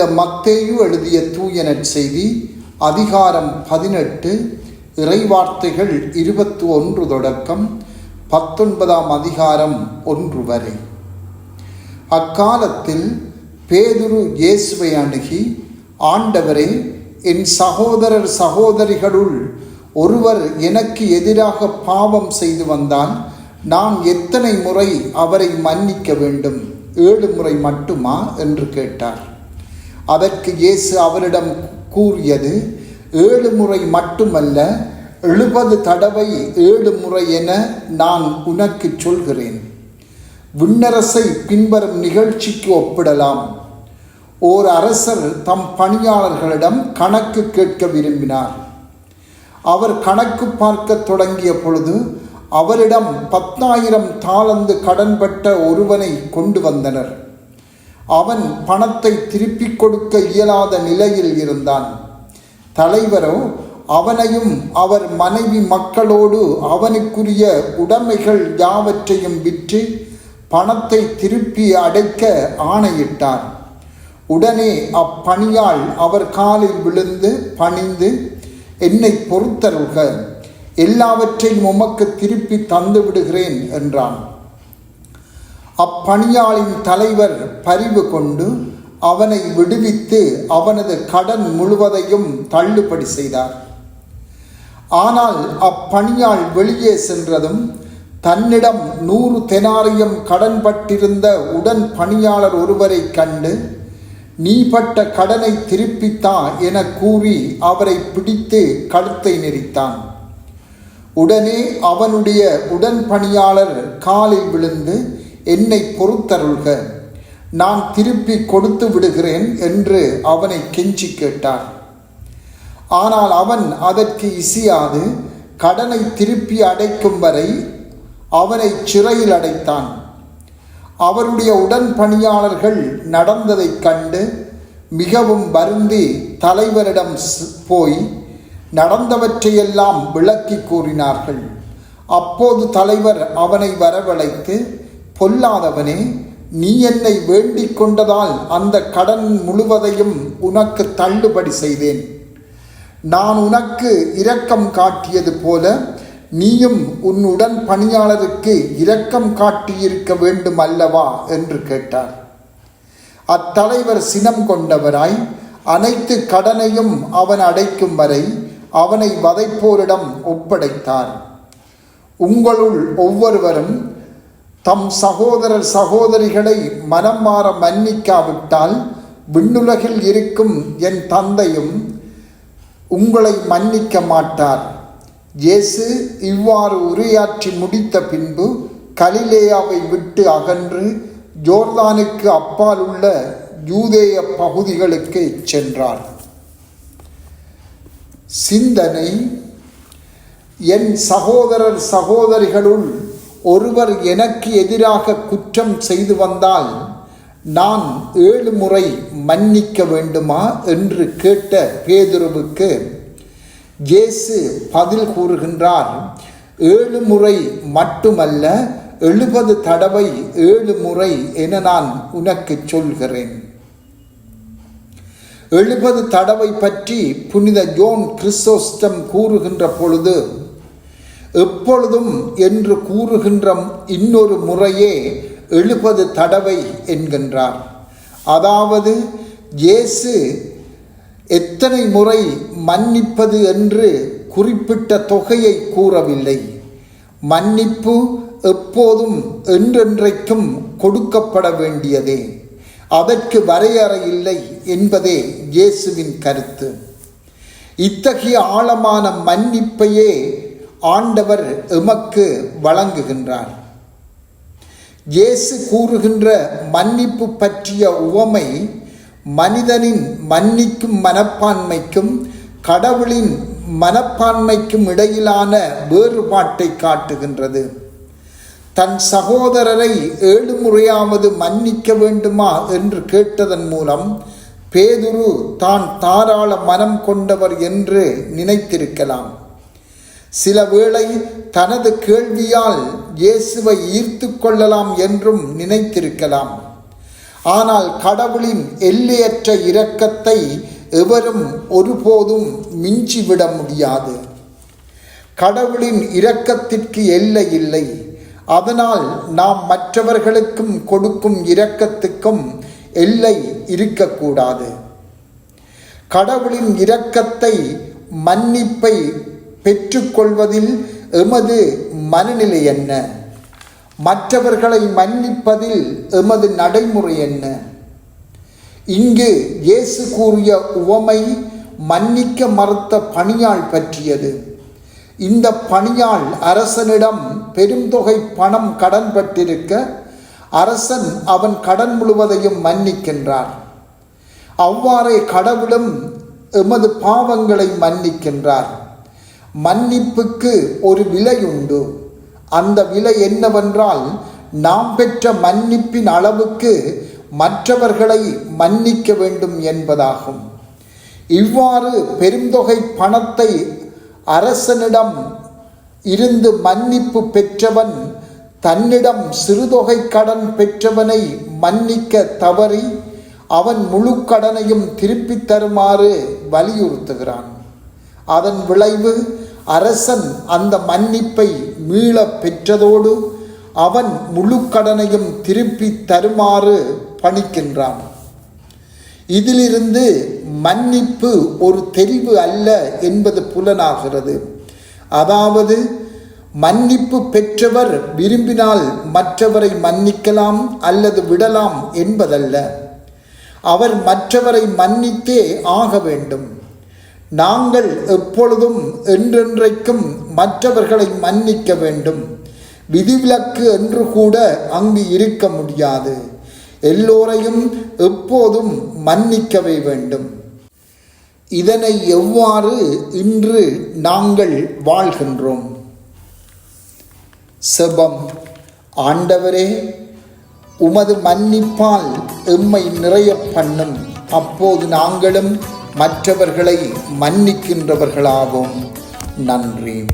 புனித மத்தேயு எழுதிய தூய செய்தி அதிகாரம் பதினெட்டு இறைவார்த்தைகள் இருபத்தி ஒன்று தொடக்கம் பத்தொன்பதாம் அதிகாரம் ஒன்று வரை. அக்காலத்தில் பேதுரு இயேசுவை அணுகி ஆண்டவரே என் சகோதரர் சகோதரிகளுள் ஒருவர் எனக்கு எதிராக பாவம் செய்து வந்தால் நான் எத்தனை முறை அவரை மன்னிக்க வேண்டும்? ஏழு முறை மட்டுமா? என்று கேட்டார். அதற்கு இயேசு அவரிடம் கூறியது ஏழு முறை மட்டுமல்ல எழுபது தடவை ஏழு முறை என நான் உனக்கு சொல்கிறேன். விண்ணரசை பின்வரும் நிகழ்ச்சிக்கு ஒப்பிடலாம். ஓர் அரசர் தம் பணியாளர்களிடம் கணக்கு கேட்க விரும்பினார். அவர் கணக்கு பார்க்க தொடங்கிய பொழுது அவரிடம் பத்தாயிரம் தாளந்து கடன்பட்ட ஒருவனை கொண்டு வந்தனர். அவன் பணத்தை திருப்பிக் கொடுக்க இயலாத நிலையில் இருந்தான். தலைவரோ அவனையும் அவர் மனைவி மக்களோடு அவனுக்குரிய உடைமைகள் யாவற்றையும் விற்று பணத்தை திருப்பி அடைக்க ஆணையிட்டார். உடனே அப்பணியால் அவர் காலில் விழுந்து பணிந்து என்னை பொறுத்தருக எல்லாவற்றையும் உமக்கு திருப்பி தந்து விடுகிறேன் என்றான். அப்பணியாளின் தலைவர் பரிவு கொண்டு அவனை விடுவித்து அவனது கடன் முழுவதையும் தள்ளுபடி செய்தார். ஆனால் அப்பணியாள் வெளியே சென்றதும் தன்னிடம் நூறு தெனாரியம் கடன்பட்டிருந்த உடன் பணியாளர் ஒருவரை கண்டு நீ பட்ட கடனை திருப்பித்தா என கூறி அவரை பிடித்து கழுத்தை நெறித்தான் உடனே அவனுடைய உடன் பணியாளர் காலில் விழுந்து என்னை பொறுத்தருள்க. நான் திருப்பி கொடுத்து விடுகிறேன் என்று அவனை கெஞ்சி கேட்டார் ஆனால் அவன் அதற்கு இசையாது கடனை திருப்பி அடைக்கும் வரை அவனை சிறையில் அடைத்தான். அவருடைய உடன் பணியாளர்கள் நடந்ததைக் கண்டு மிகவும் வருந்தி தலைவரிடம் போய் நடந்தவற்றையெல்லாம் விளக்கி கூறினார்கள். அப்போது தலைவர் அவனை வரவழைத்து பொல்லாதவனே நீ என்னை வேண்டிக் கொண்டதால் அந்த கடன் முழுவதையும் உனக்கு தள்ளுபடி செய்தேன். நான் உனக்கு இரக்கம் காட்டியது போல நீயும் உன் உடன் பணியாளருக்கு இரக்கம் காட்டியிருக்க வேண்டும் அல்லவா? என்று கேட்டார். அத்தலைவர் சினம் கொண்டவராய் அனைத்து கடனையும் அவன் அடைக்கும் வரை அவனை வதைப்போரிடம் ஒப்படைத்தார். உங்களுள் ஒவ்வொருவரும் தம் சகோதரர் சகோதரிகளை மனம் மாற மன்னிக்காவிட்டால் விண்ணுலகில் இருக்கும் என் தந்தையும் உங்களை மன்னிக்க மாட்டார். இயேசு இவ்வாறு உரையாற்றி முடித்த பின்பு கலிலேயாவை விட்டு அகன்று ஜோர்தானுக்கு அப்பால் உள்ள யூதேய பகுதிகளுக்கு சென்றார். சிந்தனை என் சகோதரர் சகோதரிகளுள் ஒருவர் எனக்கு எதிராக குற்றம் செய்து வந்தால் நான் ஏழு முறை மன்னிக்க வேண்டுமா என்று கேட்ட பேதுருவுக்கு இயேசு பதில் கூறுகின்றார் ஏழு முறை மட்டுமல்ல எழுபது தடவை ஏழு முறை என நான் உனக்கு சொல்கிறேன். எழுபது தடவை பற்றி புனித ஜோன் கிறிஸ்தோஸ்டம் கூறுகின்ற பொழுது எப்பொழுதும் என்று கூறுகின்ற இன்னொரு முறையே எழுபது தடவை என்கின்றார். அதாவது இயேசு எத்தனை முறை மன்னிப்பது என்று குறிப்பிட்ட தொகையை கூறவில்லை. மன்னிப்பு எப்போதும் என்றென்றைக்கும் கொடுக்கப்பட வேண்டியதே. அதற்கு வரையறை இல்லை என்பதே இயேசுவின் கருத்து. இத்தகைய ஆழமான மன்னிப்பையே ஆண்டவர் எமக்கு வழங்குகின்றார். இயேசு கூறுகின்ற மன்னிப்பு பற்றிய உவமை மனிதனின் மன்னிக்கும் மனப்பான்மைக்கும் கடவுளின் மனப்பான்மைக்கும் இடையிலான வேறுபாட்டை காட்டுகின்றது. தன் சகோதரரை ஏழு முறையாவது மன்னிக்க வேண்டுமா என்று கேட்டதன் மூலம் பேதுரு தான் தாராள மனம் கொண்டவர் என்று நினைத்திருக்கலாம். சில வேளை தனது கேள்வியால் இயேசுவை ஈர்த்து கொள்ளலாம் என்றும் நினைத்திருக்கலாம். ஆனால் கடவுளின் எல்லையற்ற இரக்கத்தை எவரும் ஒருபோதும் மிஞ்சிவிட முடியாது. கடவுளின் இரக்கத்திற்கு எல்லை இல்லை. அதனால் நாம் மற்றவர்களுக்கும் கொடுக்கும் இரக்கத்துக்கும் எல்லை இருக்கக்கூடாது. கடவுளின் இரக்கத்தை மன்னிப்பை பெற்றுக்கொள்வதில் எமது மனநிலை என்ன? மற்றவர்களை மன்னிப்பதில் எமது நடைமுறை என்ன? இங்கு இயேசு கூறிய உவமை மன்னிக்க மறுத்த பணியாள் பற்றியது. இந்த பணியாள் அரசனிடம் பெருந்தொகை பணம் கடன் பட்டிருக்க அரசன் அவன் கடன் முழுவதையும் மன்னிக்கின்றார். அவ்வாறே கடவுளும் எமது பாவங்களை மன்னிக்கின்றார். மன்னிப்புக்கு ஒரு விலை உண்டு அந்த விலை என்னவென்றால் நாம் பெற்ற மன்னிப்பின் அளவுக்கு மற்றவர்களை மன்னிக்க வேண்டும் என்பதாகும். இவ்வாறு பெருந்தொகை பணத்தை அரசனிடம் இருந்து மன்னிப்பு பெற்றவன் தன்னிடம் சிறுதொகை கடன் பெற்றவனை மன்னிக்க தவறி அவன் முழு கடனையும் திருப்பித் தருமாறு வலியுறுத்துகிறான். அதன் விளைவு அரசன் அந்த மன்னிப்பை மீள பெற்றதோடு அவன் முழு கடனையும் திருப்பி தருமாறு பணிக்கின்றான். இதிலிருந்து மன்னிப்பு ஒரு தெரிவு அல்ல என்பது புலனாகிறது. அதாவது மன்னிப்பு பெற்றவர் விரும்பினால் மற்றவரை மன்னிக்கலாம் அல்லது விடலாம் என்பதல்ல. அவர் மற்றவரை மன்னித்தே ஆக வேண்டும். நாங்கள் எப்பொழுதும் என்றென்றைக்கும் மற்றவர்களை மன்னிக்க வேண்டும். விதிவிலக்கு என்று கூட அங்கு இருக்க முடியாது. எல்லோரையும் எப்போதும் மன்னிக்கவே வேண்டும். இதனை எவ்வாறு இன்று நாங்கள் வாழ்கின்றோம்? செபம். ஆண்டவரே உமது மன்னிப்பால் எம்மை நிறைய பண்ணும். அப்போது நாங்களும் மற்றவர்களை மன்னிக்கின்றவர்களாகும் நன்றி.